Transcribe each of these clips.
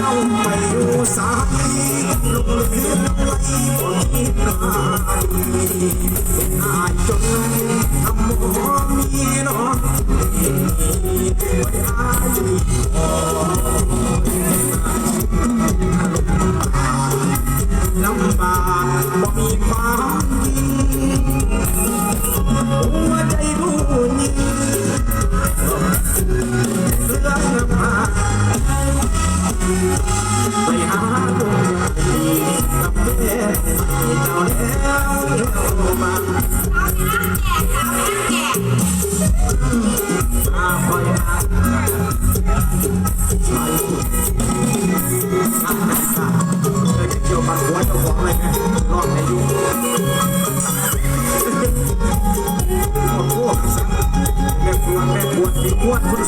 จ้าไปดูสามีลงเรือไว้คที่ตายหาจทำหมมีน้องไม่อายุ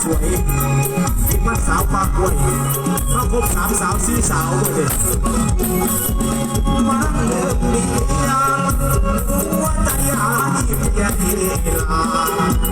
สวยคิดว่สาวปวยถ้าพบสามสาวสี่สาวเด็ดาเลิกเดีวหัวใจายเพียงทีลา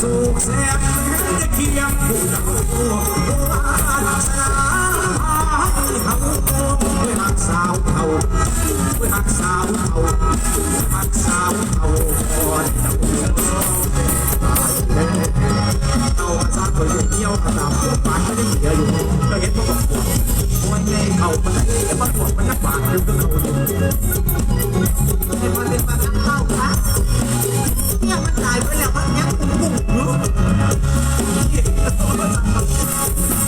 สุกเสบแสนจะเคียงผู้จะรู้ว่าชนะเขาด้วยหักสาวเขาด้วยหักสาวเขาด้วยหักสาวเขาก่อนเจ้าตาแล้วเอาอาซาคนเดียวกระตามพวกปานไม่ได้เหลืออยู่ก็เห็นพวกปวดมันเลยเขามันเลยมันปวดมันนักปากเรื่องเขาอยู่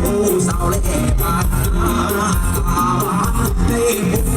ผู้สาวเล่บ้านนาให้ผู้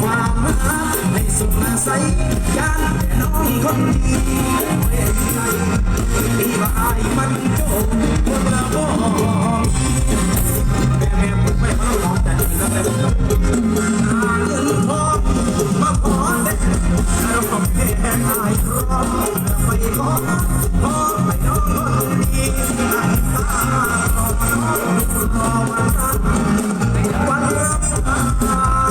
ความรักในสุดใส่ยันน้องคนดีเว้นใจที่ว่าไอ้มันโจมคนละบอแม่แม่ผมไม่มาลอกแต่ดีแล้วแต่ผมหาเงินทองมาขอแต่เราก็แพ้ไอ้ครอบไปขอขอไปน้องคนดีนั่งตาวันรักเ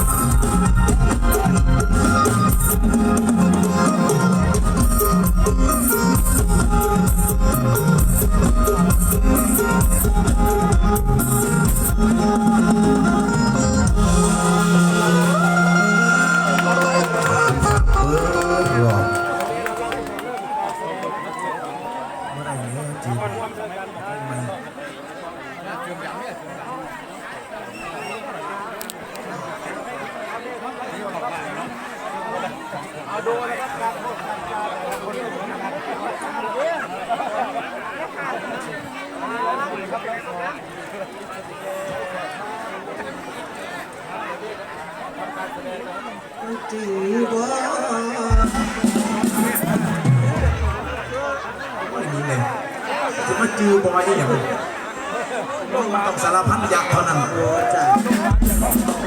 จีว่าไม่มีเลยจะมาจือบอยอย่างนี้ต้องต้องสารพันยักษ์เท่านั้นโอ้จ้าจ้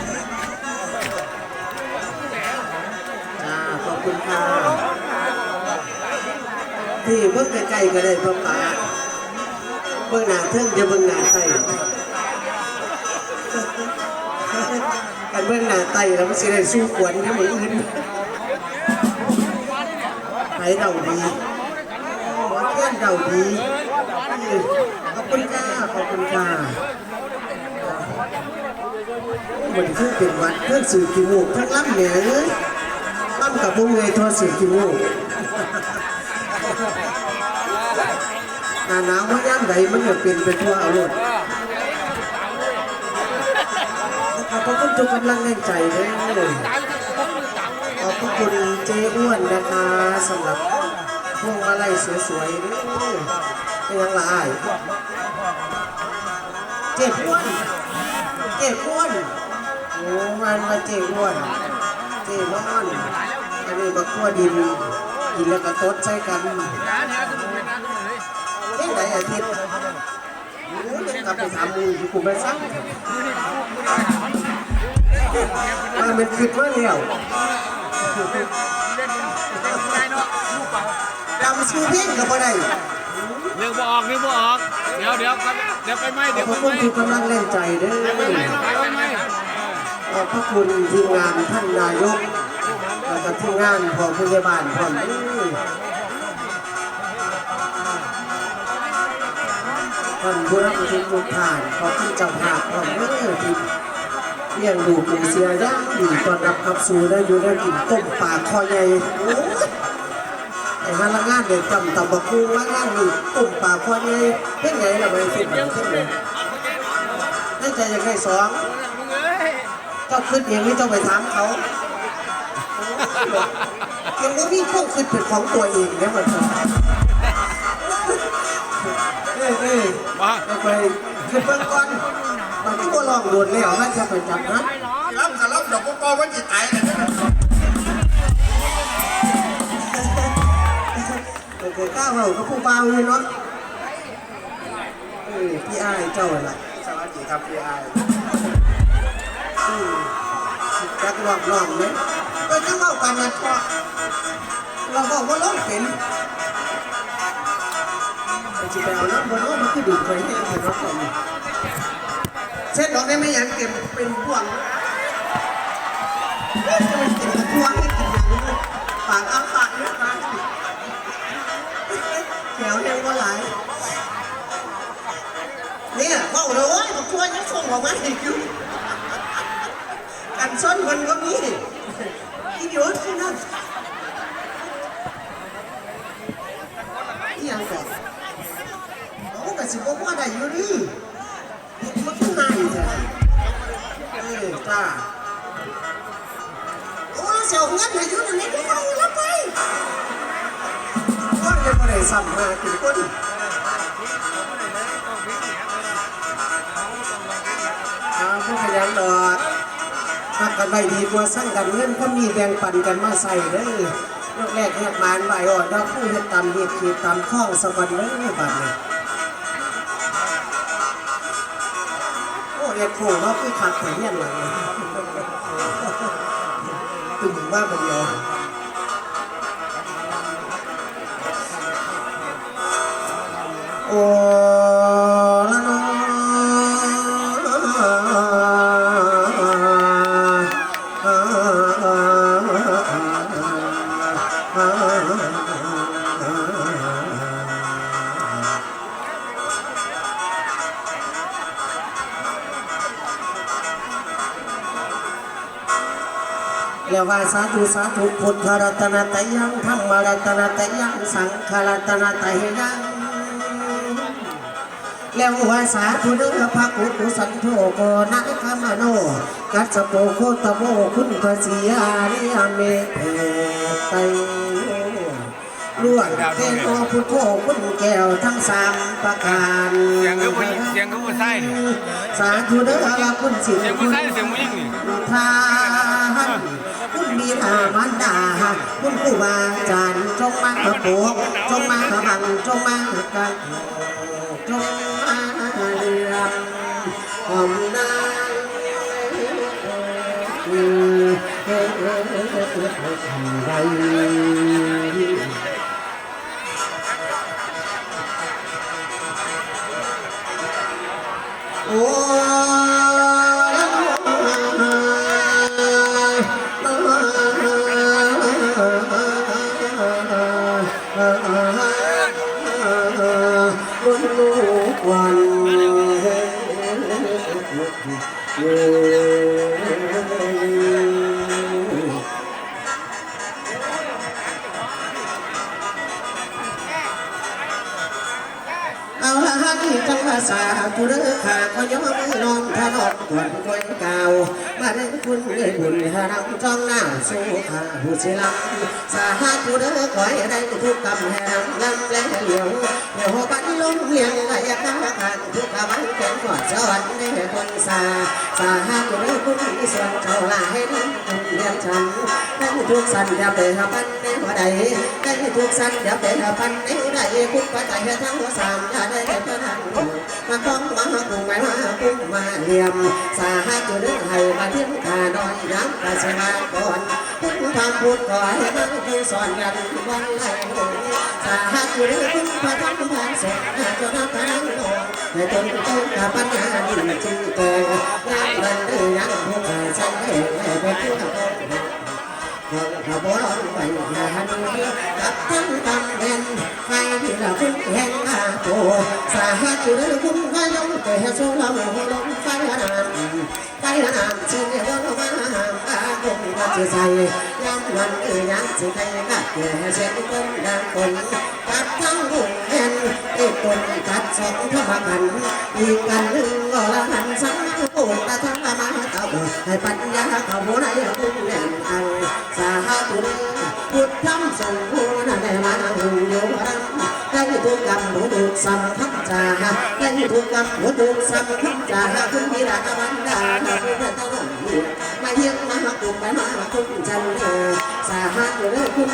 ค่ะที่เบิ่งใกล้ๆก็ได้พ่อป๋าเบิ่งหน้าเทิงจะเบิ่งหน้าไตกันเบิ่งหน้าไตแล้วมันสิได้สู้ขวัญกับมืออื่นไหเดาดีหมอเทียนเดาดีขอบคุณค่ะขอบคุณค่ะเหมือนเพื่อเป็นวัดเพื่อนสื่อกิมูกทั้งล่ำเนี่ย กับพวกเงยทอสื่อกิมูกหนาหนาวว่าย่ำใดมันก็เป็นไปทั่วเอาหมดนะครับเพราะคนทุกกำลังแรงใจเลยอ้วนนะคะสำหรับพวงมาลัยสวยๆนี่ยังไงอ้ายเจ็บอ้วนเจ็บอ้วนโอ้มันมาเจ็บอ้วนเจ็บอ้วน อันนี้บักขั้วดินกินแล้วก็ตดใส่กันเฮ้ยไหนอาทิตย์โอ้ยยังกลับไปถามมึงที่กูไปซักมาเป็นคิดว่าแล้วจำชื่อเพลงก็บ่ได้เดี๋ยวบออกเดี๋ยวบออก เดี๋ยวเดี๋ยวครับเดี๋ยวไปไหมขเดี๋อยวบไปพระไหมคุณที่กำลังเล่นใจเด้อไปไหมไปไหมขอบพระคุณทีมงานท่านนายก แล้วก็ทีมงานของพยาบาลพร้อมเด้อท่านผู้รับทุกทุกท่านขอบคุณเจ้าภาพพร้อมเด้อที่เลี้ยงดูปูเสียย่างดีตอนรับขับสู่ได้อยู่ได้กินต้มปลาคอใหญ่ไอ้ฮาละงานเด็กจำตำบักกุ้งละงานนี่ตุ่มปากควันไงเพ่งไงล่ะไปคิดแบบเพ่งเลยนั่นใจยังไงสองเจ้าขึ้นเองนี่เจ้าไปถามเขา ยังว่าพี่พวกขึ้นเป็นของตัวเองเนี่ยมันเอ้ยเอ้ยมาเอาไปขึ้นเบื้องก่อนตอนที่ก็ลองโดนแล้วนั่นจะไปจับนะรับกับรับดอกกอว่าจิตตายเลยนะเกิดก้าวเราก็ผู้เบาเลยเนาะเอ้ยพี่อ้ายเจ้าอะไรสวัสดีครับพี่ไอ้จักรอบรอบเลย ก็จะเล่ากันนะพ่อเราบอกว่าร้องเป็นไปจีแปลน้ำบนโน้มันคือดูดไปให้เป็นรถก่อนเส้นดอกได้ไม่ยังเก็บเป็นพวงจะไปกินพวงให้กินอย่างนี้ปากอ้าปากเนี่ยปากแถวแห้งก็หลายเนี่ยบอกเลยว่าพวงยังส่งออกมาอีกอยู่กันซ่อนคนก็มีอีเดียวที่นั่นที่ยังก่อนโอ้แต่สิบว่าได้อยู่นี่มันขึ้นายเลยเออจ้าโอ้เสียวเงินให้อยู่ตรงนี้ก็เอาแล้วไปว่ายังไม่ได้ซ้ำมาถึงคนเอาพวกขยันดอกหักกันไปดีกว่าสั่งกันเงินก็มีแบ่งปันกันมาใส่เด้อยกแรกแหกมานไหวอ่อนดอกผู้เฮ็ดตามเฮ็ดขีดตามข้องสวรรค์เลยบัดนี้ เอ็กโคว่าคือขาดแขนเงี้ยหลังตึงว่ามันเดียวโอ้ แล้วว่าสาธุสาธุพุทธรัตนตยังธรรมรัตนตยังสังฆรัตนตยังแล้วว่าสาธุเด้อพระกุตุสันโธโกนักขมโนกัสโปโคตโมคุณพระศีอาริยเมเทไตล้วนเทโอพุทโธคุณแก้วทั้งสามประการเสียงก็ผู้หญิงเสียงก็ผู้ชายนี่สาธุเด้อคุณสิเสียงคุณชายเสียงผู้ห คุณครูบาอาจานจงมาขโปกจงมาขบังจงมากันจงมาเรียมหอมนางโเอาละฮันจังภาษาตุเรขาก็ยอมือนอนถนอดกวนกวยเก่ามาได้คุณเอ้ยบุญหาเราจ้องหน้าสู้ขาผู้เสียหลังสาหัสผู้เด้อคอยได้ทุกกำแหงงำและเหลียวเดี๋ยวปันลงเมียงระยะข้างข้างทุกกำบังแขนกอดสวรรค์ได้คนสาสาหัสผู้เด้อคุณที่ส่วนเจ้าลาให้นั้นคุณเลี้ยงฉันได้ทุกสันอย่าไปหาปันในหัวใดได้ทุกสันอย่าไปหาปันในหัวใดคุณปัจจัยทั้งหัวสามอย่าได้แต่พระทางมาต้องมาคุ้มมาคุ้มมาเหลี่ยม สาหัสผู้เด้อให้มาเทียมขาดอยน้ำกระสมาก่อนคุณทำพูดก่อนให้มันคือสอนกันวันไหลหงสาหัสผู้เด้อคุณพระทำผ่านสดจนน้ำตางหลงในต้นต้นกับปัญญาดินจึงแก่น้ำมันเอ้ยน้ำผู้ขาฉันให้ให้ไปเพื่อคน ขบวนไปงานกับทั้งตำแหน่งไฟที่เราคุ้มแห่งอาโตสาหัสจุดคุ้มไฟลงแต่สู้เราลงไฟนานไฟนานสิ่งที่เรามาอาคงก็จะใส่ย้ำวันเอ้ยย้ำสิ่งใดก็แก่เส้นคนดังคนกับทั้งหุ่นแห่งเอ้คนกัดสองทบกันอีกกันหนึ่งก็ละหันสังโอ้ตาทั้งมาเต่าให้ปัญญาเขาโบราณคุ้มแน่นอังสาธุพุทธังสงฆ์นะแม่มาหูโยมรังได้ทุกกรรมผู้ถูกสัมพัจจาได้ทุกกรรมผู้ถูกสัมพัจจาคุณพิราบันดาผู้พระเจ้ามาเยี่ยมมาคุมมามาคุมจันทร์สาธุคุณ